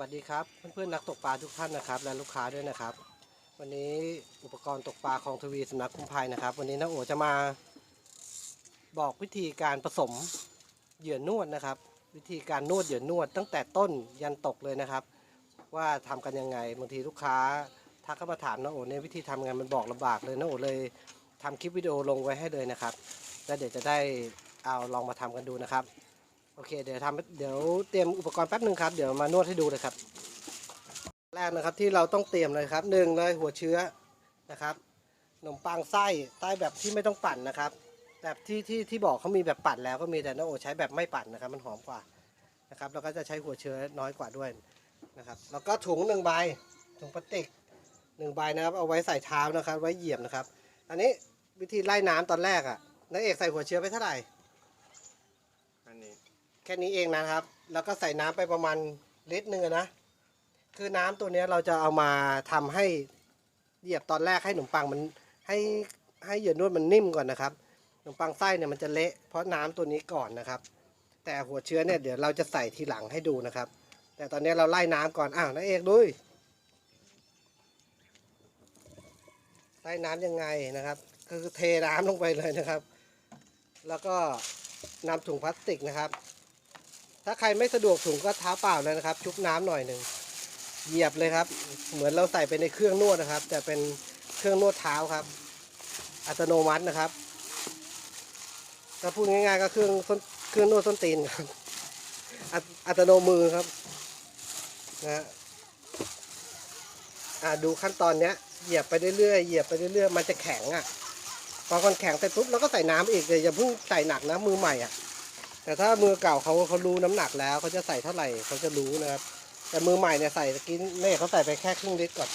วัสดีครับเพื่อนๆนักตกปลาทุกท่านนะครับ และลูกค้าด้วยนะครับ วันนี้อุปกรณ์ตกปลาของทวีสำนักคุ้มภัยนะครับ วันนี้น้าโอจะมาบอกวิธีการผสมเหยื่อนวดนะครับ วิธีการนวดเหยื่อนวดตั้งแต่ต้นยันตกเลยนะครับ ว่าทำกันยังไงบางทีลูกค้าทักเข้ามาถามน้าโอเนี่ยวิธีทำงานมันบอกลำบากเลยน้าโอเลยทำคลิปวิดีโอลงไว้ให้เลยนะครับ แล้วเดี๋ยวจะได้เอาลองมาทำกันดูนะครับ โอเคเดี๋ยวทำเดี๋ยวเตรียมอุปกรณ์แป๊บหนึ่งครับ เดี๋ยวมานวดให้ดูเลยครับ แรกนะครับที่เราต้องเตรียมเลยครับหนึ่งเลยหัวเชื้อนะครับขนมปังไส้ไส้แบบที่ไม่ต้องปั่นนะครับ แบบที่ที่ที่บอกเขามีแบบปั่นแล้วก็มีแต่น้าโอใช้แบบไม่ปั่นนะครับ มันหอมกว่านะครับแล้วก็จะใช้หัวเชื้อน้อยกว่าด้วยนะครับแล้วก็ถุงหนึ่งใบถุงพลาสติกหนึ่งใบนะครับเอาไว้ใส่เท้านะครับ ไว้เหยียบนะครับ อันนี้วิธีไล่น้ำตอนแรกอะน้าเอกใส่หัวเชื้อไปเท่าไหร่ แค่นี้เองนะครับ แล้วก็ใส่น้ำไปประมาณลิตรหนึ่งนะ คือน้ำตัวนี้เราจะเอามาทำให้เหยียบตอนแรกให้ขนมปังมันให้ให้เหยื่อนวดมันนิ่มก่อนนะครับขนมปังไส้เนี่ยมันจะเละเพราะน้ำตัวนี้ก่อนนะครับ แต่หัวเชื้อเนี่ยเดี๋ยวเราจะใส่ทีหลังให้ดูนะครับ แต่ตอนนี้เราไล่น้ำก่อนอ้าวนาเอกดุยไล่น้ำยังไงนะครับ คือเทน้ำลงไปเลยนะครับ แล้วก็นำถุงพลาสติกนะครับ ถ้าใครไม่สะดวกถุงก็เท้าเปล่าเลยนะครับ ชุบน้ำหน่อยหนึ่งเหยียบเลยครับ เหมือนเราใส่ไปในเครื่องนวดนะครับ แต่เป็นเครื่องนวดเท้าครับ อัตโนมัตินะครับถ้าพูดง่ายๆก็เครื่องเครื่องนวดส้นตีนครับอัตโนมือครับนะฮะอ่าดูขั้นตอนเนี้ยเหยียบไปเรื่อยๆเหยียบไปเรื่อยๆมันจะแข็งอะพอมันแข็งเสร็จปุ๊บเราก็ใส่น้ำอีกเลยอย่าเพิ่งใส่หนักนะมือใหม่อะ แต่ถ้ามือเก่าเขาเขารู้น้ำหนักแล้วเขาจะใส่เท่าไหร่เขาจะรู้นะครับ แต่มือใหม่เนี่ยใส่ตะกี้นี่เขาใส่ไปแค่ครึ่งลิตรก่อน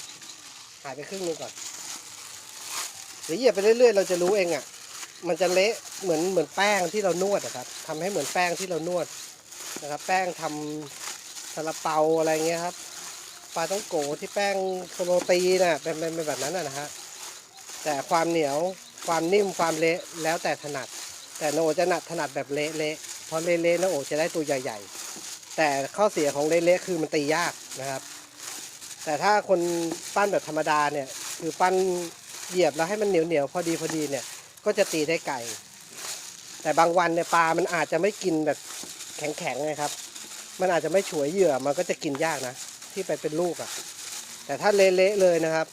หายไปครึ่งนึงก่อนเดี๋ยวเหยียบไปเรื่อยๆ เราจะรู้เองอะ มันจะเละเหมือนเหมือนแป้งที่เรานวดอะครับทำให้เหมือนแป้งที่เรานวดนะครับ แป้งทำซาลาเปาอะไรเงี้ยครับปลาต้องโกที่แป้งโรตีน่ะเป็นเป็นแบบนั้นนะนะฮะแต่ความเหนียวความนิ่มความเละแล้วแต่ถนัด แต่โนจะหนัดถนัดแบบเละเพราะเละๆโนโอจะได้ตัวใหญ่ ๆ แต่ข้อเสียของเละๆคือมันตียากนะครับ แต่ถ้าคนปั้นแบบธรรมดาเนี่ยคือปั้นเหยียบแล้วให้มันเหนียวๆพอดีพอดีเนี่ยก็จะตีได้ไกลแต่บางวันเนี่ยปลามันอาจจะไม่กินแบบแข็งๆไงครับ มันอาจจะไม่ฉวยเหยื่อมันก็จะกินยากนะ ที่ไปเป็นลูกอะ่ะ แต่ถ้าเละๆเลยนะครับ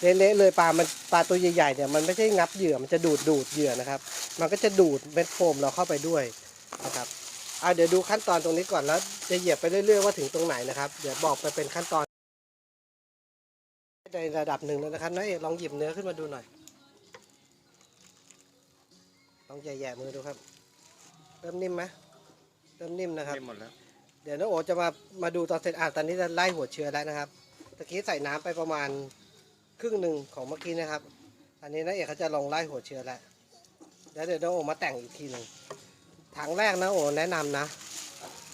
เละๆเลยปลา มันปลาตัวใหญ่ๆเนี่ยมันไม่ใช่งับเหยื่อ มันจะดูดดูดเหยื่อนะครับ มันก็จะดูดเม็ดโฟมเราเข้าไปด้วย นะครับอะเดี๋ยวดูขั้นตอนตรงนี้ก่อนแล้ว จะเหยียบไปเรื่อยๆว่าถึงตรงไหนนะครับ เดี๋ยวบอกไปเป็นขั้นตอนในระดับหนึ่งแล้วนะครับนายเอกลองหยิบเนื้อขึ้นมาดูหน่อย ลองแย่ๆมือดูครับ เริ่มนิ่มไหมเริ่มนิ่มนะครับเต็มหมดแล้ว เดี๋ยวน้าโอจะมา มาดูตอนเสร็จอะตอนนี้จะไล่หัวเชื้อแล้วนะครับ ตะกี้ใส่น้ำไปประมาณครึ่งหนึ่งของเมื่อกี้นะครับ อันนี้น้าเอกเขาจะลองไล่หัวเชื้อแล้วแล้วเดี๋ยวน้าโอมาแต่งอีกทีหนึ่ง ถังแรกนะโอแนะนำนะ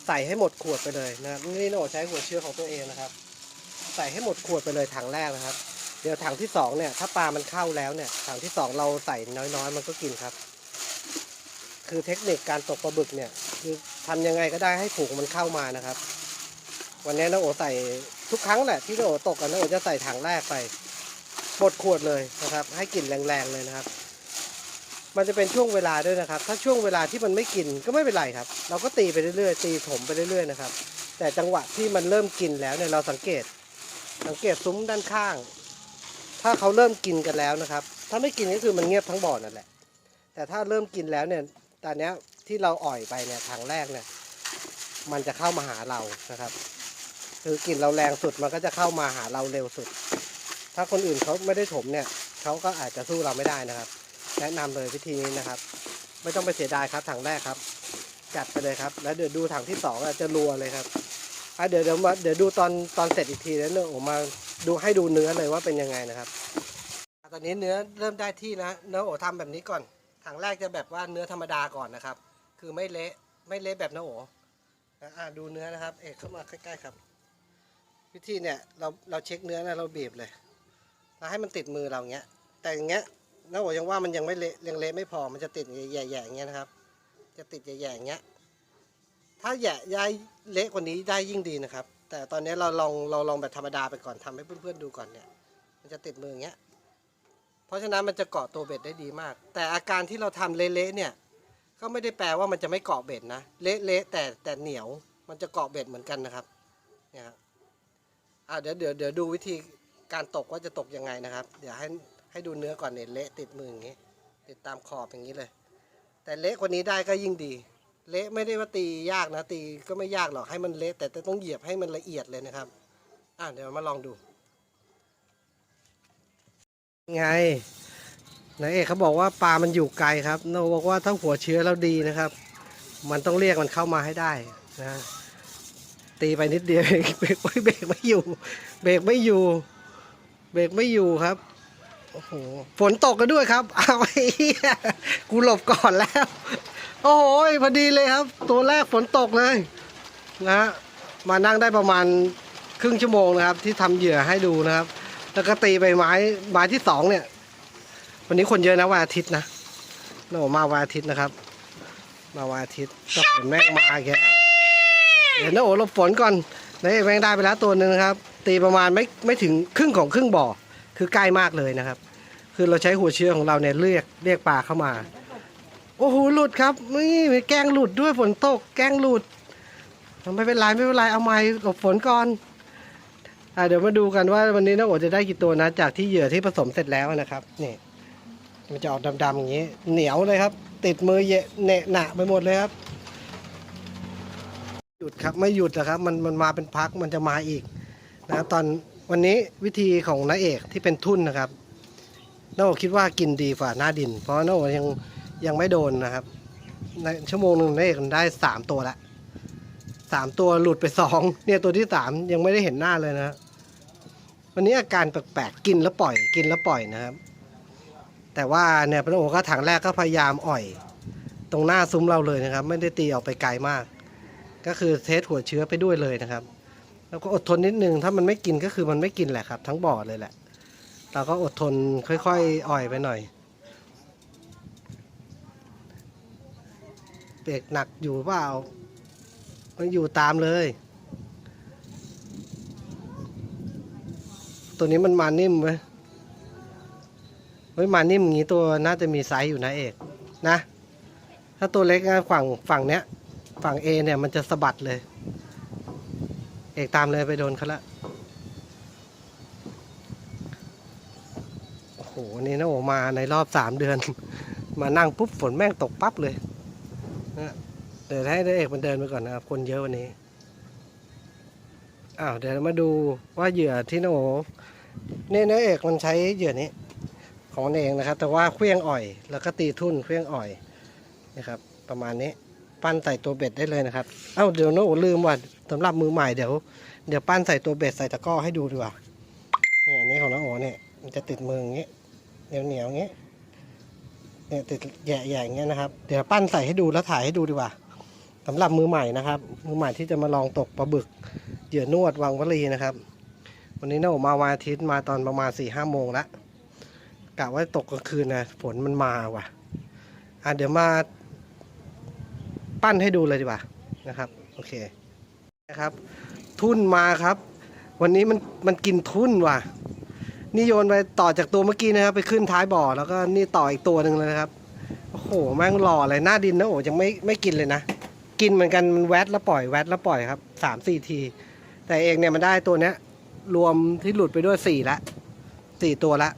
ใส่ให้หมดขวดไปเลยนะครับนี่น้าโอใช้หัวเชื้อของตัวเองนะครับ ใส่ให้หมดขวดไปเลยถังแรกนะครับ เดี๋ยวถังที่สองเนี่ยถ้าปลามันเข้าแล้วเนี่ยถังที่สองเราใส่น้อยๆ มันก็กินครับ คือเทคนิคการตกปลาบึกเนี่ยคือทำยังไงก็ได้ให้ผูกมันเข้ามานะครับ วันนี้น้าโอใส่ทุกครั้งแหละที่น้าโอตกกันน้าโอจะใส่ถังแรกไปหมดขวดเลยนะครับ ให้กลิ่นแรงๆเลยนะครับ มันจะเป็นช่วงเวลาด้วยนะครับ ถ้าช่วงเวลาที่มันไม่กินก็ไม่เป็นไรครับ เราก็ตีไปเรื่อยๆ ตีถมไปเรื่อยๆนะครับ แต่จังหวะที่มันเริ่มกินแล้วเนี่ยเราสังเกต สังเกตซุ้มด้านข้าง ถ้าเขาเริ่มกินกันแล้วนะครับ ถ้าไม่กินก็คือมันเงียบทั้งบ่อนั่นแหละ แต่ถ้าเริ่มกินแล้วเนี่ย ตอนนี้ที่เราอ่อยไปเนี่ยถังแรกเนี่ย มันจะเข้ามาหาเรานะครับ คือกินเราแรงสุดมันก็จะเข้ามาหาเราเร็วสุด ถ้าคนอื่นเขาไม่ได้ถมเนี่ยเขาก็อาจจะสู้เราไม่ได้นะครับ แนะนำเลยวิธีนี้นะครับ ไม่ต้องไปเสียดายครับถังแรกครับ จัดไปเลยครับ แล้วเดี๋ยวดูถังที่สองจะรัวเลยครับอะเดี๋ยวเดี๋ยวมาเดี๋ยวดูตอนตอนเสร็จอีกทีแล้วเนี่ยผมมาดูให้ดูเนื้อเลยว่าเป็นยังไงนะครับ ตอนนี้เนื้อเริ่มได้ที่นะเนื้อโอทำแบบนี้ก่อนถังแรกจะแบบว่าเนื้อธรรมดาก่อนนะครับ คือไม่เละไม่เละแบบเน้าโอนะอะดูเนื้อนะครับ เอกเข้ามาใกล้ๆครับ วิธีเนี่ยเราเราเช็คเนื้อนะเราบีบเลยเราให้มันติดมือเราอย่างเงี้ย แต่อย่างเงี้ย น้าโอยังว่ามันยังไม่เละยังเละไม่พอมันจะติดแย่ๆอย่างเงี้ยนะครับ จะติดแย่ๆอย่างเงี้ยถ้าแย่ย้ายเละกว่านี้ได้ยิ่งดีนะครับ แต่ตอนนี้เราลองเราลองแบบธรรมดาไปก่อนทำให้เพื่อนๆดูก่อนเนี่ย มันจะติดมืออย่างเงี้ย เพราะฉะนั้นมันจะเกาะตัวเบ็ดได้ดีมาก แต่อาการที่เราทำเละๆเนี่ย ก็ไม่ได้แปลว่ามันจะไม่เกาะเบ็ดนะเละๆแต่แต่เหนียวมันจะเกาะเบ็ดเหมือนกันนะครับเนี่ยครับอ่าเดี๋ยวเดี๋ยวเดี๋ยวดูวิธีการตกว่าจะตกยังไงนะครับ เดี๋ยวให้ ให้ดูเนื้อก่อนเนี่ยเละติดมืออย่างงี้ ติดตามขอบอย่างนี้เลย แต่เละกว่านี้ได้ก็ยิ่งดี เละไม่ได้ว่าตียากนะ ตีก็ไม่ยากหรอกให้มันเละแต่ต้องเหยียบให้มันละเอียดเลยนะครับอ่าเดี๋ยวมาลองดูไงนายเอกเขาบอกว่าปลามันอยู่ไกลครับโนบอกว่าถ้าหัวเชื้อแล้วดีนะครับ มันต้องเรียกมันเข้ามาให้ได้นะตีไปนิดเดียวเองเบรกไม่เบรกไม่อยู่ เบรกไม่อยู่ เบรกไม่อยู่ครับ โอ้โห ฝนตกกันด้วยครับ เอาไอ้เหี้ยกูหลบก่อนแล้ว โอ้โหพอดีเลยครับ ตัวแรกฝนตกเลยนะฮะมานั่งได้ประมาณครึ่งชั่วโมงนะครับ ที่ทำเหยื่อให้ดูนะครับ แล้วก็ตีไปไม้ไม้ที่สองเนี่ย วันนี้คนเยอะนะวันอาทิตย์นะโนมาวันอาทิตย์นะครับ มาวันอาทิตย์ก็ฝนแม่งมาอีกแล้วเดี๋ยวนะโอ้หลบฝนก่อนนายแม่งได้ไปแล้วตัวหนึ่งนะครับ ตีประมาณไม่ไม่ถึงครึ่งของครึ่งบ่อ คือใกล้มากเลยนะครับ คือเราใช้หัวเชื้อของเราเนี่ยเรียกเรียกปลาเข้ามา โอ้โหหลุดครับนี่แกงหลุดด้วยฝนตก แกงหลุดไม่เป็นไรไม่เป็นไรเอาไม้หลบฝนก่อนอ่าเดี๋ยวมาดูกันว่าวันนี้น้องโอจะได้กี่ตัวนะ จากที่เหยื่อที่ผสมเสร็จแล้วนะครับนี่มันจะออกดำๆอย่างนี้ เหนียวเลยครับ ติดมือเยะเนะหนะไปหมดเลยครับหยุดครับไม่หยุดนะครับ มันมันมาเป็นพักมันจะมาอีกนะตอน วันนี้วิธีของน้าเอกที่เป็นทุ่นนะครับน้าโอคิดว่ากินดีกว่าหน้าดิน เพราะน้าโอยังยังไม่โดนนะครับ ในชั่วโมงหนึ่งน้าเอกได้สามตัวละสามตัวหลุดไปสองเนี่ยตัวที่สามยังไม่ได้เห็นหน้าเลยนะวันนี้อาการแปลกๆกินแล้วปล่อย กินแล้วปล่อยนะครับ แต่ว่าเนี่ยพระโอก็ถังแรกก็พยายามอ่อย ตรงหน้าซุ้มเราเลยนะครับ ไม่ได้ตีออกไปไกลมาก ก็คือเทสหัวเชื้อไปด้วยเลยนะครับ แล้วก็อดทนนิดนึงถ้ามันไม่กินก็คือมันไม่กินแหละครับ ทั้งบ่อเลยแหละเราก็อดทนค่อย ๆ อ่อยไปหน่อยเบรกหนักอยู่เปล่ามันอยู่ตามเลย ตัวนี้มันมานิ่มไหมเฮ้ยมานิ่มอย่างนี้ตัวน่าจะมีไซส์อยู่นะเอกนะ ถ้าตัวเล็กนะฝั่งฝั่งเนี้ย ฝั่ง A เนี่ยมันจะสะบัดเลย อกตามเลยไปโดนเขาละ โอ้โห นี่นะโอมาในรอบสามเดือน มานั่งปุ๊บฝนแม่งตกปั๊บเลยนะเดี๋ยวให้เอกมันเดินไปก่อนนะครับ คนเยอะวันนี้ อ้าว เดี๋ยวมาดูว่าเหยื่อที่นโอเนี่ยนะเอกมันใช้เหยื่อนี้ ของมันเองนะครับ แต่ว่าเครื่องอ่อย แล้วก็ตีทุ่นเครื่องอ่อยนะครับ ประมาณนี้ ปั้นใส่ตัวเบ็ดได้เลยนะครับ เอ้าเดี๋ยวโนะโอลืมว่าสำหรับมือใหม่เดี๋ยว เดี๋ยวปั้นใส่ตัวเบ็ดใส่ตะกร้อให้ดูดีกว่าเนี่ยอันนี้ของน้าโอเนี่ยมันจะติดมืออย่างเงี้ยเหนียวเหนียวๆอย่างงี้เนี่ยติดแย่ๆอย่างเงี้ยนะครับ เดี๋ยวปั้นใส่ให้ดูแล้วถ่ายให้ดูดีกว่าสำหรับมือใหม่นะครับ มือใหม่ที่จะมาลองตกปลาบึกเหยื่อนวดวังวลีนะครับ วันนี้น้าโอมาวันอาทิตย์มาตอนประมาณสี่ห้าโมงละกะว่าตกกลางคืนนะฝนมันมาว่ะอะเดี๋ยวมา ปั้นให้ดูเลยดีกว่านะครับโอเคนะครับทุ่นมาครับ วันนี้มันมันกินทุ่นว่ะนี่โยนไปต่อจากตัวเมื่อกี้นะครับ ไปขึ้นท้ายบ่อแล้วก็นี่ต่ออีกตัวหนึ่งเลยนะครับโอ้โหแม่งหล่อเลยหน้าดินนะโอ้ยังไม่ไม่กินเลยนะ กินเหมือนกันมันแวดแล้วปล่อยแวดแล้วปล่อยครับสามสี่ที แต่เองเนี่ยมันได้ตัวเนี้ย รวมที่หลุดไปด้วยสี่ละสี่ตัวละ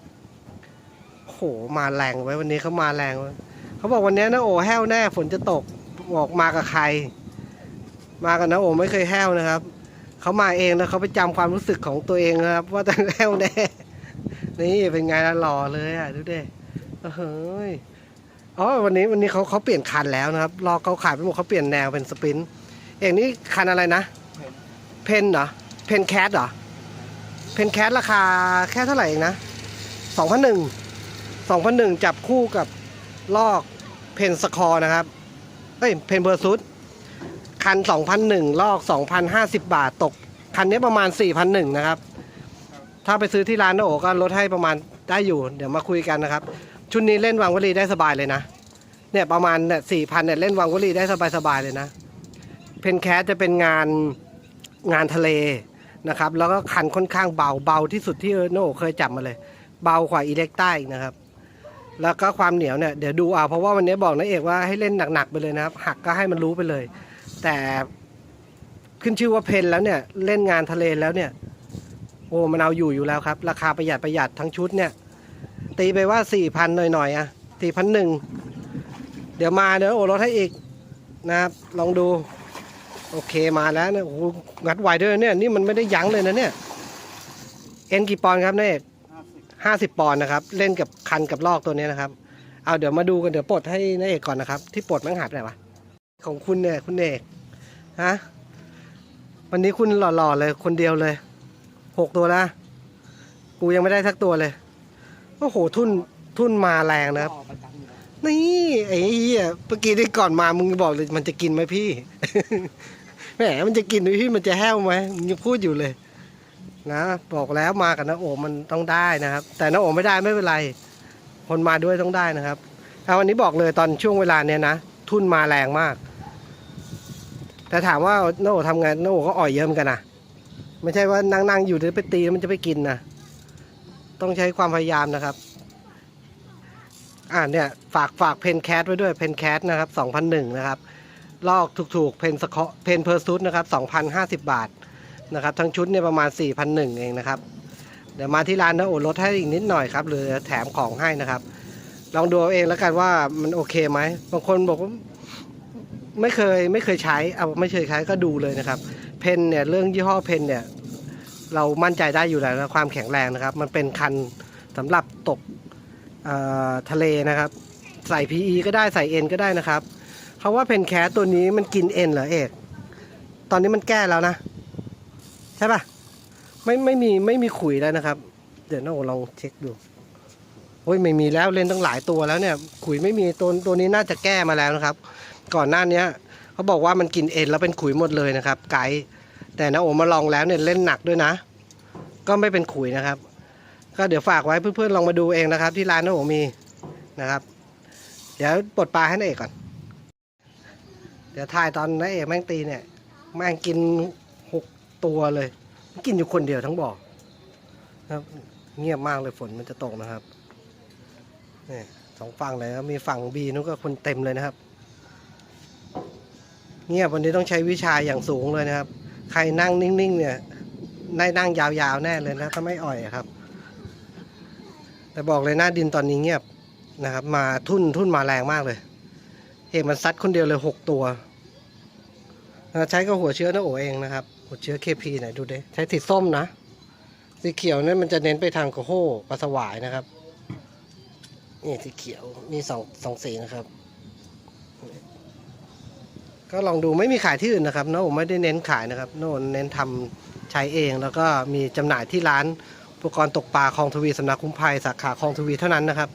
โอ้โหมาแรงไว้วันนี้เขามาแรงเขาบอกวันนี้นะโอ้แห้วแน่ฝนจะตก บอกมากับใคร มากับนะโอไม่เคยแห้วนะครับ เขามาเองแล้วเขาไปจำความรู้สึกของตัวเองนะครับ ว่าจะแห้วแน่นี่เป็นไงล่ะหล่อเลยอะดูดิเฮ้ยอ๋อวันนี้วันนี้เขาเขาเปลี่ยนคันแล้วนะครับรอเขาขายไปหมดเขาเปลี่ยนแนวเป็นสปรินต์เอกนี่คันอะไรนะ เพนเหรอเพนแคทเหรอเพนแคทราคาแค่เท่าไหร่เองนะสองพันหนึ่งสองพันหนึ่งจับคู่กับลอกเพนสคอร์นะครับ เอ้ยเพนเบอร์ซุดคัน 2,001 ลอก 2,050 บาทตก คันนี้ประมาณ 4,001นะครับ ถ้าไปซื้อที่ร้านโอก็ลดให้ประมาณได้อยู่ เดี๋ยวมาคุยกันนะครับ ชุดนี้เล่นวางวลีได้สบายเลยนะ เนี่ยประมาณเนี่ยสี่พันเนี่ยเล่นวางวลีได้สบายสบายๆเลยนะ เพนแคสจะเป็นงานงานทะเลนะครับ แล้วก็คันค่อนข้างเบาเบาที่สุดที่โนเคยจับมาเลย เบากว่าอิเล็กใต้นะครับ แล้วก็ความเหนียวเนี่ยเดี๋ยวดูเอาเพราะว่าวันนี้บอกนะเอกว่าให้เล่นหนักๆไปเลยนะครับ หักก็ให้มันรู้ไปเลย แต่ขึ้นชื่อว่าเพนแล้วเนี่ยเล่นงานทะเลแล้วเนี่ย โอ้มันเอาอยู่อยู่แล้วครับ ราคาประหยัดประหยัดทั้งชุดเนี่ย ตีไปว่าสี่พันหน่อยๆอะสี่พันหนึ่งเดี๋ยวมาเดี๋ยวโอ้ลดให้อีกนะครับลองดู โอเคมาแล้วเนี่ยโอ้โหงัดไวด้วยเนี่ยนี่มันไม่ได้ยั้งเลยนะเนี่ยเอ็นกี่ปอนครับนายเอก ห้าสิบปอนด์นะครับ เล่นกับคันกับลอกตัวนี้นะครับ เอาเดี๋ยวมาดูกันเดี๋ยวปลดให้นายเอกก่อนนะครับ ที่ปลดมันหายไปไหนวะของคุณเนี่ยคุณเอกฮะวันนี้คุณหล่อๆเลยคนเดียวเลยหกตัวละกูยังไม่ได้สักตัวเลยโอ้โหทุนทุนมาแรงนะครับ นี่ไอ้เหี้ยเมื่อกี้ที่ก่อนมามึงบอกเลยมันจะกินไหมพี่ แหมมันจะกินไหมพี่มันจะแห้วไหมมึงยังพูดอยู่เลย นะ บอกแล้วมากับน้าโอมันต้องได้นะครับ แต่น้าโอไม่ได้ไม่เป็นไร คนมาด้วยต้องได้นะครับถ้าวันนี้บอกเลยตอนช่วงเวลาเนี้ยนะทุนมาแรงมาก แต่ถามว่าน้าโอทำไงน้าโอก็อ่อยเยอะเหมือนกันนะไม่ใช่ว่านั่งๆอยู่เดี๋ยวไปตีมันจะไปกินนะต้องใช้ความพยายามนะครับ อ่าเนี่ยฝากฝากเพนแคสไว้ด้วยเพนแคสนะครับ2001นะครับลอกถูกๆเพนสเคเพนเพอร์ซูดนะครับ2,050 บาท นะครับ ทั้งชุดเนี่ยประมาณ 4,001เองนะครับ เดี๋ยวมาที่ร้านนะโอลดให้อีกนิดหน่อยครับหรือแถมของให้นะครับ ลองดูเอาเองแล้วกันว่ามันโอเคไหมบางคนบอกว่าไม่เคยไม่เคยใช้เอาไม่เคยใช้ก็ดูเลยนะครับ เพนเนี่ยเรื่องยี่ห้อเพนเนี่ยเรามั่นใจได้อยู่แล้วนะความแข็งแรงนะครับ มันเป็นคันสำหรับตกทะเลนะครับ ใส่ PE ก็ได้ใส่ N ก็ได้นะครับเขาว่าเพนแคสตัวนี้มันกิน N เหรอเอก ตอนนี้มันแก้แล้วนะ ช่ปะไม่ไม่มีไม่มีขุยแล้วนะครับ เดี๋ยวน้าโอลองเช็คดูโอ้ยไม่มีแล้วเล่นตั้งหลายตัวแล้วเนี่ย ขุยไม่มีตัวตัวนี้น่าจะแก้มาแล้วนะครับ ก่อนหน้าเนี้ยเขาบอกว่ามันกินเอ็นแล้วเป็นขุยหมดเลยนะครับ ไกด์แต่นะโอมาลองแล้วเนี่ยเล่นหนักด้วยนะ ก็ไม่เป็นขุยนะครับ ก็เดี๋ยวฝากไว้เพื่อนๆลองมาดูเองนะครับ ที่ร้านนะโอมีนะครับ เดี๋ยวปลดปลาให้นาเอกก่อน เดี๋ยวถ่ายตอนนาเอกแม่งตีเนี่ยแม่งกิน ตัวเลย กินอยู่คนเดียวทั้งบ่อครับ เงียบมากเลยฝนมันจะตกนะครับนี่สองฝั่งเลยมีฝั่งบีนู้นก็คนเต็มเลยนะครับ เงียบวันนี้ต้องใช้วิชาอย่างสูงเลยนะครับ ใครนั่งนิ่งๆเนี่ยได้นั่งยาวๆแน่เลยนะถ้าไม่อ่อยครับ แต่บอกเลยหน้าดินตอนนี้เงียบนะครับ มาทุ่นทุ่นมาแรงมากเลยเอกมันซัดคนเดียวเลยหกตัวใช้ก็หัวเชื้อนะโอเองนะครับ หัวเชื้อเคพีไหนดูดิใช้สีส้มนะ สีเขียวนั่นมันจะเน้นไปทางโกโฮปลาสวายนะครับ นี่สีเขียวมีสองสองสีนะครับ ก็ลองดูไม่มีขายที่อื่นนะครับโน้ไม่ได้เน้นขายนะครับ โน้เน้นทำใช้เองแล้วก็มีจำหน่ายที่ร้านอุปกรณ์ตกปลาคลองทวีสำนักคุ้มภัยสาขาคลองทวีเท่านั้นนะครับ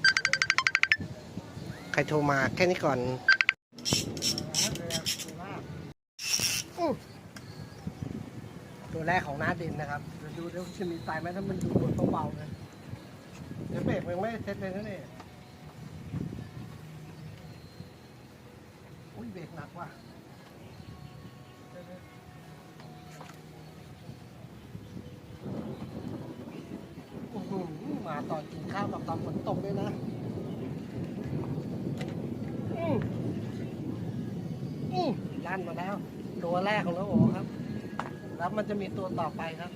ใครโทรมาแค่นี้ก่อนอื้อตัว แรกของหน้าดินนะครับเดี๋ยวดูเดี๋ยวจะมีตายไหมถ้ามันดูบนเบาๆเลยเดี๋ยวเบรกยังไม่เซ็ตเลยนะเนี่ยอุ้ยเบรกหนักว่ะอื้อหือมาตอนกินข้าวกับตอนฝนตกด้วยนะอื้ออื้อลั่นมาแล้ว ตัวแรกของน้องโอครับ แล้วมันจะมีตัวต่อไปครับ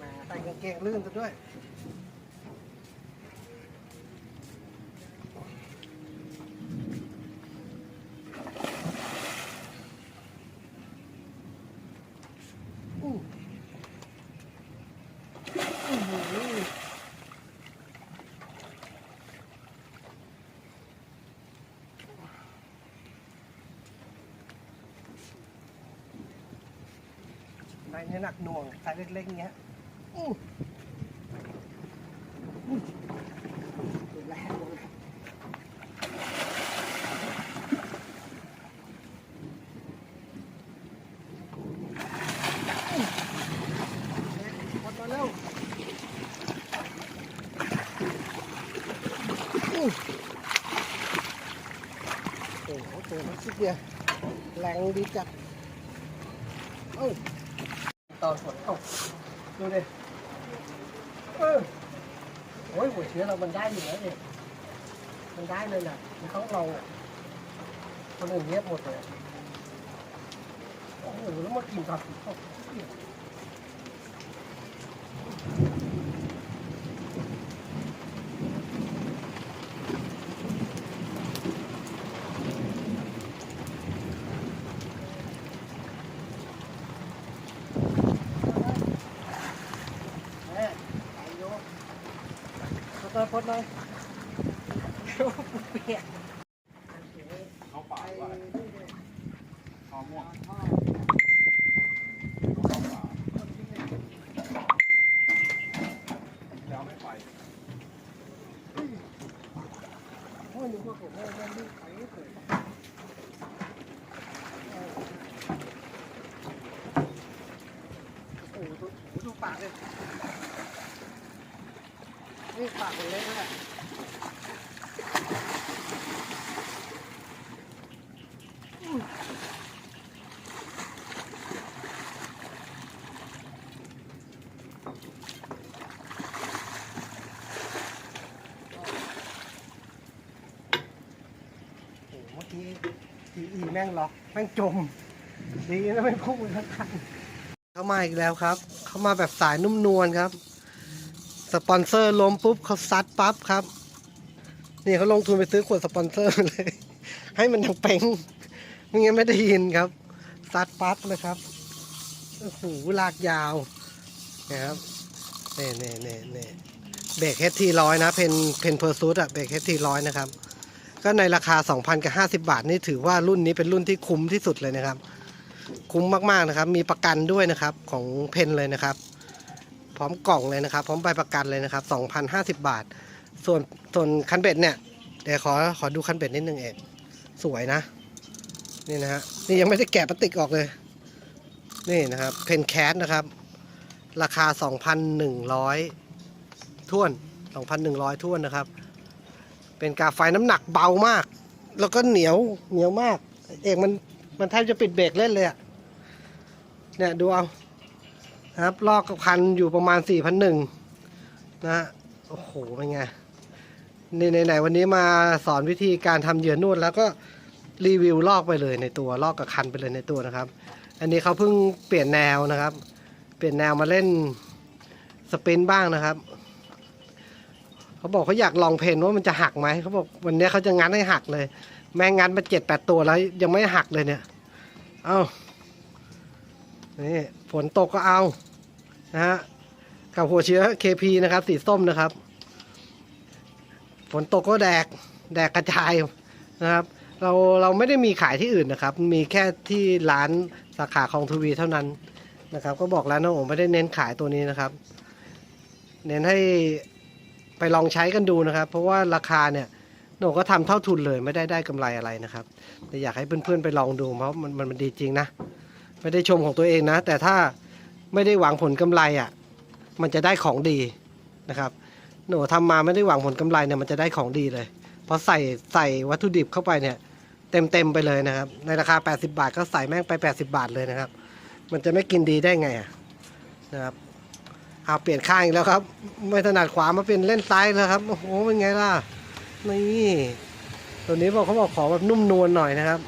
มาใส่กางเกงลื่นซะด้วย หนักหน่วงสายเล็กๆเงี้ยอู้โอ้โหตัวมันชิดเดียวแรงดีจัด ตอนฝนตกดูดิเออโอ้ยหัวเชื้อเรามันได้อยู่แล้วเนี่ยมันได้เลยนะมันต้องลองอะคนอื่นเงียบหมดเลยโอ้โหแล้วมากินตอนฝนตก แม่ไปโย คตเลยพดเลยเปียก เอาปากว่าเอาม่วงแล้วไม่ไป โอ้ยนึกว่าผมไม่ได้รีบไปเลยโอ้โหดูดูปากเลยนี่ปากมันเล็กแล้วแหละโอ้โหเมื่อกี้ทีอี แม่งล็อกแม่งจม ดีนะไม่พุ่งไปทั้งคันเข้ามาอีกแล้วครับ เข้ามาแบบสายนุ่มนวลครับ สปอนเซอร์ล้มปุ๊บเขาซัดปั๊บครับ นี่เขาลงทุนไปซื้อขวดสปอนเซอร์เลย ให้มันยังเป่งไม่งั้นไม่ได้ยินครับ ซัดปั๊บเลยครับโอ้โหลากยาวนะครับเน่เน่เน่เน่เบรกเฮดทีร้อยนะ เพนเพนเพอร์ซูดอะเบรกเฮดทีร้อยนะครับ ก็ในราคา 2,000กับ50 บาทนี่ถือว่ารุ่นนี้เป็นรุ่นที่คุ้มที่สุดเลยนะครับ คุ้มมากๆนะครับ มีประกันด้วยนะครับของเพนเลยนะครับ พร้อมกล่องเลยนะครับ พร้อมใบประกันเลยนะครับ 2,050 บาท ส่วนส่วนคันเบ็ดเนี่ยเดี๋ยวขอขอดูคันเบ็ดนิดนึงเองสวยนะ นี่นะฮะนี่ยังไม่ได้แกะพลาสติกออกเลย นี่นะครับเพนแคสนะครับ ราคา 2,100ท้วน 2,100ท้วนนะครับ เป็นกาไฟน้ำหนักเบามาก แล้วก็เหนียวเหนียวมาก เอกมันมันแทบจะปิดเบรกเล่นเลยอะเนี่ยดูเอานะครับลอกกับคันอยู่ประมาณ 4 0 0นะฮะโอ้โหเป็นไงในี่ไหนวันนี้มาสอนวิธีการทำเหยื่อนวดแล้วก็รีวิวลอกไปเลยในตัวลอกกับคันไปเลยในตัวนะครับ อันนี้เขาเพิ่งเปลี่ยนแนวนะครับ เปลี่ยนแนวมาเล่นสปินบ้างนะครับ เขาบอกเขาอยากลองเพนว่ามันจะหักไหมเขาบอกวันนี้เขาจะงัดให้หักเลย แม่งงัดมาเจ็ดแปดตัวแล้วยังไม่หักเลยเนี่ย เอานี่ฝนตกก็เอานะฮะกับหัวเชื้อ KP นะครับ สีส้มนะครับ ฝนตกก็แดก แดกกระจายนะครับ เราเราไม่ได้มีขายที่อื่นนะครับ มีแค่ที่ร้านสาขาคลองทวีเท่านั้นนะครับ ก็บอกแล้วนะผมไม่ได้เน้นขายตัวนี้นะครับ เน้นให้ ไปลองใช้กันดูนะครับ เพราะว่าราคาเนี่ยหนูก็ทำเท่าทุนเลยไม่ได้ได้กำไรอะไรนะครับแต่อยากให้เพื่อนๆไปลองดูเพราะมันมันมันดีจริงนะไม่ได้ชมของตัวเองนะ แต่ถ้าไม่ได้หวังผลกำไรอะมันจะได้ของดีนะครับหนูทำมาไม่ได้หวังผลกำไรเนี่ยมันจะได้ของดีเลยเพราะใส่ใส่วัตถุดิบเข้าไปเนี่ยเต็มเต็มๆไปเลยนะครับ ในราคา 80 บาทก็ใส่แม่งไป 80 บาทเลยนะครับ มันจะไม่กินดีได้ไงอะนะครับ อาเปลี่ยนข้างอีกแล้วครับ ไม่ถนัดขวามาเป็นเล่นซ้ายแล้วครับ โอ้โห เป็นไงล่ะ นี่ ตัวนี้บอกเขาบอกขอแบบนุ่มนวลหน่อยนะครับ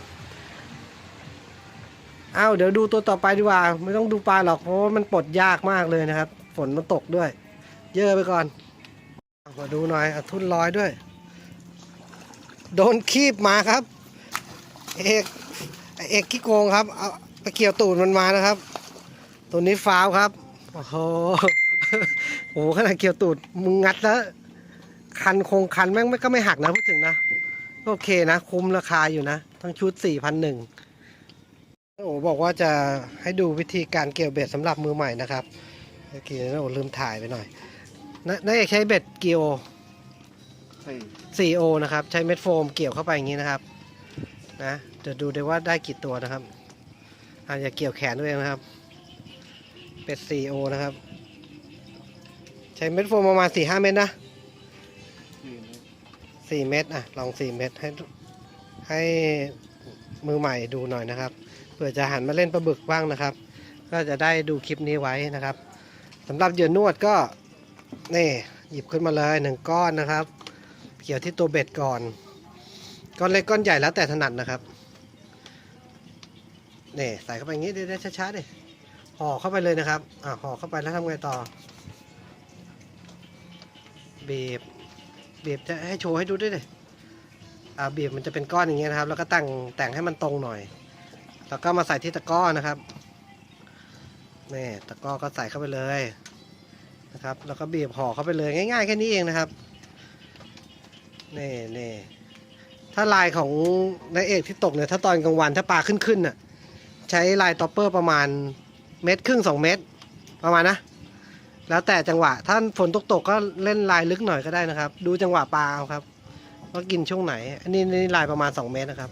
อ้าว เดี๋ยวดูตัวต่อไปดีกว่า ไม่ต้องดูปลาหรอก เพราะว่ามันปลดยากมากเลยนะครับ ฝนมันตกด้วย เยอะไปก่อน มาดูหน่อยอทุ่นลอยด้วย โดนคีบมาครับ เอกเอกขี้โกงครับ เอาไปเกี่ยวตูดมันมานะครับ ตัวนี้ฟาวครับ โอ้โห โอ้โหขนาดเกี่ยวตูดมึงงัดแล้วคันคงคันแม่งก็ไม่หักนะพูดถึงนะ โอเคนะ คุ้มราคาอยู่นะ ทั้งชุดสี่พันหนึ่งโอ้บอกว่าจะให้ดูวิธีการเกี่ยวเบ็ดสำหรับมือใหม่นะครับเมื่อกี้นะโอ้ลืมถ่ายไปหน่อยนะน่าจะใช้เบ็ดเกี่ยวสี่ 4O นะครับ ใช้เม็ดโฟมเกี่ยวเข้าไปอย่างนี้นะครับ นะเดี๋ยวดูได้ว่าได้กี่ตัวนะครับอาจจะเกี่ยวแขนด้วยนะครับ เป็ด 4O นะครับ ใช้เม็ดโฟมประมาณ4-5เม็ดนะสี่เม็ดอะ ลอง4เม็ดให้ให้มือใหม่ดูหน่อยนะครับเผื่อจะหันมาเล่นปลาบึกบ้างนะครับ ก็จะได้ดูคลิปนี้ไว้นะครับสำหรับเหยื่อนวดก็นี่หยิบขึ้นมาเลยหนึ่งก้อนนะครับ เกี่ยวที่ตัวเบ็ดก่อน ก้อนเล็กก้อนใหญ่แล้วแต่ถนัดนะครับนี่ใส่เข้าไปอย่างนี้เดี๋ยวๆช้าๆดิห่อเข้าไปเลยนะครับอ่าห่อเข้าไปแล้วทำไงต่อ บีบบีบจะให้โชว์ให้ดูด้วยดิอ่าบีบมันจะเป็นก้อนอย่างเงี้ยนะครับ แล้วก็ตั้งแต่งให้มันตรงหน่อย แล้วก็มาใส่ที่ตะก้อนะครับนี่ตะก้อก็ใส่เข้าไปเลยนะครับ แล้วก็เบีบห่อเข้าไปเลยง่ายๆแค่นี้เองนะครับนี่นี่ถ้าลายของนายเอกที่ตกเนี่ยถ้าตอนกลางวันถ้าปลาขึ้นขึ้นน่ะใช้ลายต็อปเปอร์ประมาณเม็ดครึ่งสองเม็ดประมาณนะ แล้วแต่จังหวะ ถ้าฝนตกตกๆก็เล่นลายลึกหน่อยก็ได้นะครับ ดูจังหวะปลาเอาครับว่ากินช่วงไหน อันนี้นี่ลายประมาณ2เมตรนะครับ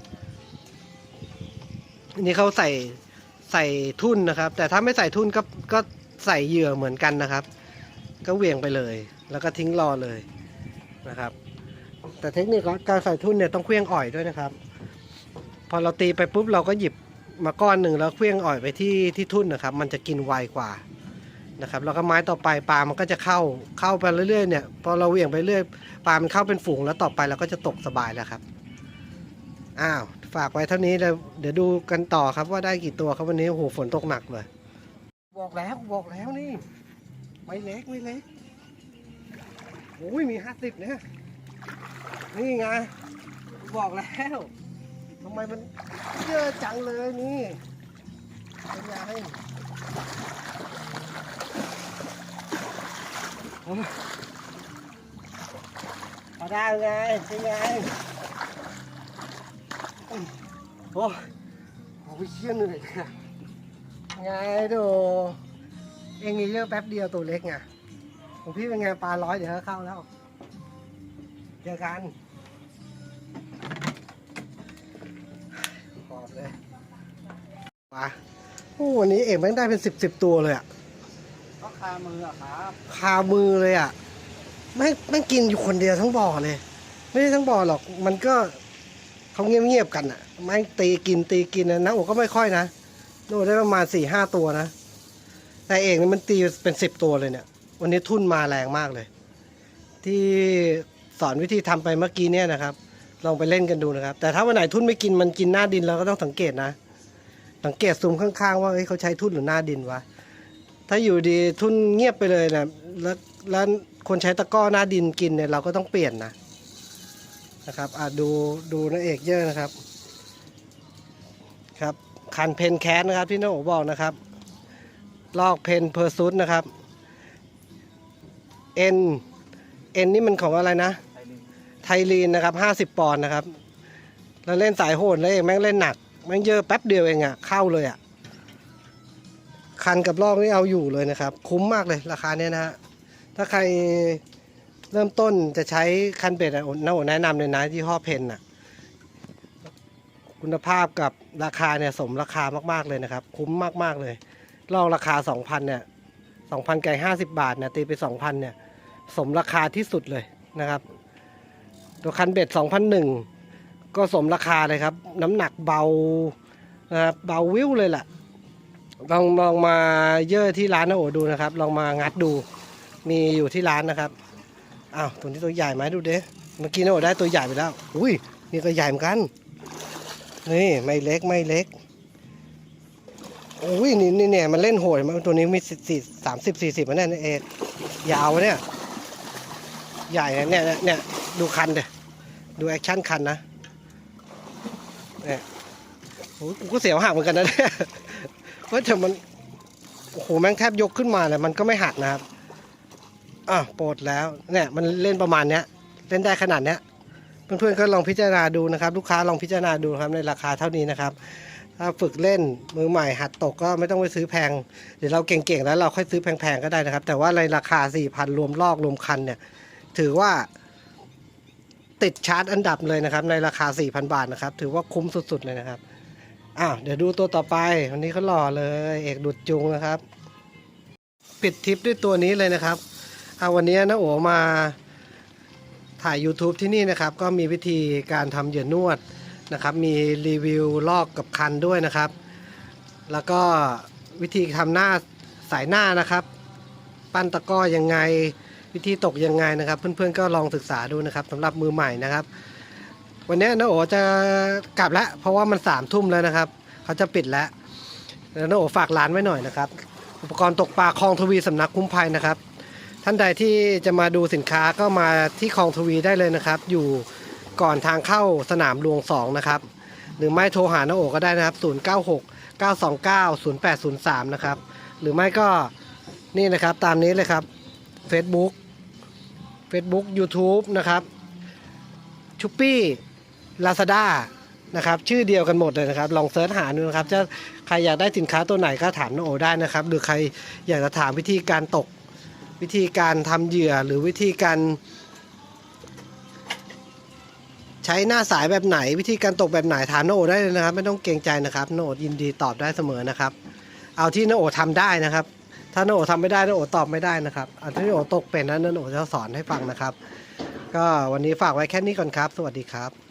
อันนี้เขาใส่ใส่ทุ่นนะครับ แต่ถ้าไม่ใส่ทุ่นก็ก็ใส่เหยื่อเหมือนกันนะครับ ก็เวียงไปเลย แล้วก็ทิ้งรอเลยนะครับ แต่เทคนิคการใส่ทุ่นเนี่ยต้องเคลี้ยงอ่อยด้วยนะครับ พอเราตีไปปุ๊บเราก็หยิบมาก้อนหนึ่งแล้วเคลี้ยงอ่อยไปที่ที่ทุ่นนะครับ มันจะกินไวกว่า นะครับแล้วก็ไม้ต่อไปปลามันก็จะเข้าเข้าไปเรื่อยๆเนี่ยพอเราเหวี่ยงไปเรื่อยปลามันเข้าเป็นฝูงแล้วต่อไปเราก็จะตกสบายแล้วครับอ้าวฝากไว้เท่านี้เลยเดี๋ยวดูกันต่อครับว่าได้กี่ตัวครับวันนี้โอ้โหฝนตกหนักเลยบอกแล้วบอกแล้วนี่ไม่เล็กไม่เล็กโอ้ยมีห้าสิบเนี่ยนี่ไงบอกแล้วทำไมมันเยอะจังเลยนี่เป็นไง เอาได้ไงเป็นไงโอ้โหเชี่ยเหนื่อยเลยไงดูเองนี่เยอะแป๊บเดียวตัวเล็กไงของพี่เป็นไงปลาร้อยเดี๋ยวเข้าแล้วเจอกันขอบเลยปลาโอ้วันนี้เอกแม่งได้เป็นสิบสิบตัวเลยอะ ก็คามืออะครับคามือเลยอะไม่ไม่กินอยู่คนเดียวทั้งบ่อเลย ไม่ใช่ทั้งบ่อหรอก มันก็เขาเงียบๆกันอะ ไม่ตีกินตีกินนะนะโอ้ก็ไม่ค่อยนะโน่ได้ประมาณสี่ห้าตัวนะ แต่เอกนี่มันตีเป็นสิบตัวเลยเนี่ย วันนี้ทุ่นมาแรงมากเลย ที่สอนวิธีทำไปเมื่อกี้เนี่ยนะครับ ลองไปเล่นกันดูนะครับ แต่ถ้าวันไหนทุ่นไม่กินมันกินหน้าดินเราก็ต้องสังเกตนะ สังเกตซูมข้างๆว่าเฮ้ยเขาใช้ทุ่นหรือหน้าดินวะ ถ้าอยู่ดีทุนเงียบไปเลยนะแล้วแล้วคนใช้ตะกร้อหน้าดินกินเนี่ยเราก็ต้องเปลี่ยนนะนะครับอะดูดูนางเอกเยอะนะครับ ครับคันเพนแคสนะครับที่น้าโอบอกนะครับ ลอกเพนเพอร์ซุสนะครับเอ็นเอ็นนี่มันของอะไรนะ ไทลินไทลีนนะครับห้าสิบปอนด์นะครับ แล้วเล่นสายโหดแล้วเองแม่งเล่นหนัก แม่งเยอะแป๊บเดียวเองอะ่ะเข้าเลยอะ่ะ คันกับลอกนี่เอาอยู่เลยนะครับ คุ้มมากเลยราคาเนี้ยนะฮะถ้าใครเริ่มต้นจะใช้คันเบ็ดอะน้าโอแนะนำเลยนะที่ห้อเพนน่ะ คุณภาพกับราคาเนี่ยสมราคามากๆเลยนะครับ คุ้มมากๆเลยลอกราคา 2,000เนี่ย2,000ไก่50 บาทเนี่ยตีไป 2,000เนี่ยสมราคาที่สุดเลยนะครับ ตัวคันเบ็ด2001ก็สมราคาเลยครับ น้ำหนักเบานะครับเบาวิวเลยแหละ ลองลองมาเย่อที่ร้านนะโอดูนะครับ ลองมางัดดู มีอยู่ที่ร้านนะครับอ้าวตัวนี้ตัวใหญ่ไหมดูเด้เมื่อกี้นะโอได้ตัวใหญ่ไปแล้ว อุ้ยนี่ก็ใหญ่เหมือนกันนี่ไม่เล็กไม่เล็กโอ้ยนี่นี่เนี่ยมันเล่นโหดมันตัวนี้มีสี่สามสิบสี่สิบมันเนี่ยเอกยาวเนี่ย ใหญ่นะเนี่ยเนี่ยเนี่ยดูคันเดดูแอคชั่นคันนะเนี่ยโอ้ยกูก็เสียวหักเหมือนกันนะเนี่ย เพราะแต่มันโอ้โหแม่งแทบยกขึ้นมาเลยมันก็ไม่หักนะครับอะโปรดแล้วเนี่ยมันเล่นประมาณเนี้ยเล่นได้ขนาดเนี้ยเพื่อนๆก็ลองพิจารณาดูนะครับ ลูกค้าลองพิจารณาดูครับในราคาเท่านี้นะครับ ถ้าฝึกเล่นมือใหม่หัดตกก็ไม่ต้องไปซื้อแพงเดี๋ยวเราเก่งๆแล้วเราค่อยซื้อแพงๆก็ได้นะครับ แต่ว่าในราคา4,000รวมลอกรวมคันเนี่ย ถือว่า ติดชาร์ตอันดับเลยนะครับ ในราคา 4,000 บาทนะครับ ถือว่าคุ้มสุดๆเลยนะครับ อ้าวเดี๋ยวดูตัวต่อไป วันนี้เขาหล่อเลย เอกดุดจุงนะครับ ปิดทริปด้วยตัวนี้เลยนะครับเอาวันนี้นะโอมาถ่าย YouTube ที่นี่นะครับ ก็มีวิธีการทำเหยื่อนวดนะครับ มีรีวิวลอกกับคันด้วยนะครับ แล้วก็วิธีทำหน้าสายหน้านะครับ ปั้นตะกร้อยังไง วิธีตกยังไงนะครับ เพื่อนๆก็ลองศึกษาดูนะครับสำหรับมือใหม่นะครับ วันนี้น้าโอจะกลับแล้วเพราะว่ามันสามทุ่มแล้วนะครับ เขาจะปิดแล้วแล้วน้าโอฝากร้านไว้หน่อยนะครับ อุปกรณ์ตกปลาคลองทวีสำนักคุ้มภัยนะครับ ท่านใดที่จะมาดูสินค้าก็มาที่คลองทวีได้เลยนะครับ อยู่ก่อนทางเข้าสนามหลวง2นะครับ หรือไม่โทรหาน้าโอก็ได้นะครับ 096 929 0803 นะครับ หรือไม่ก็นี่นะครับตามนี้เลยครับ Facebook Facebook YouTube นะครับชุปปี้ ลาซาด้านะครับชื่อเดียวกันหมดเลยนะครับ ลองเซิร์ชหาดูนะครับจะใครอยากได้สินค้าตัวไหนก็ถามน้าโอได้นะครับ หรือใครอยากจะถามวิธีการตก วิธีการทำเหยื่อหรือวิธีการ ใช้หน้าสายแบบไหน วิธีการตกแบบไหนถามโนโอได้เลยนะครับ ไม่ต้องเกรงใจนะครับโนโอยินดีตอบได้เสมอนะครับ เอาที่โนโอทำได้นะครับ ถ้านโนโอทำไม่ได้นโนโอตอบไม่ได้นะครับเอาที่โนโอตกเป็นนั้นโนโอจะสอนให้ฟังนะครับ ก็วันนี้ฝากไว้แค่นี้ก่อนครับ สวัสดีครับ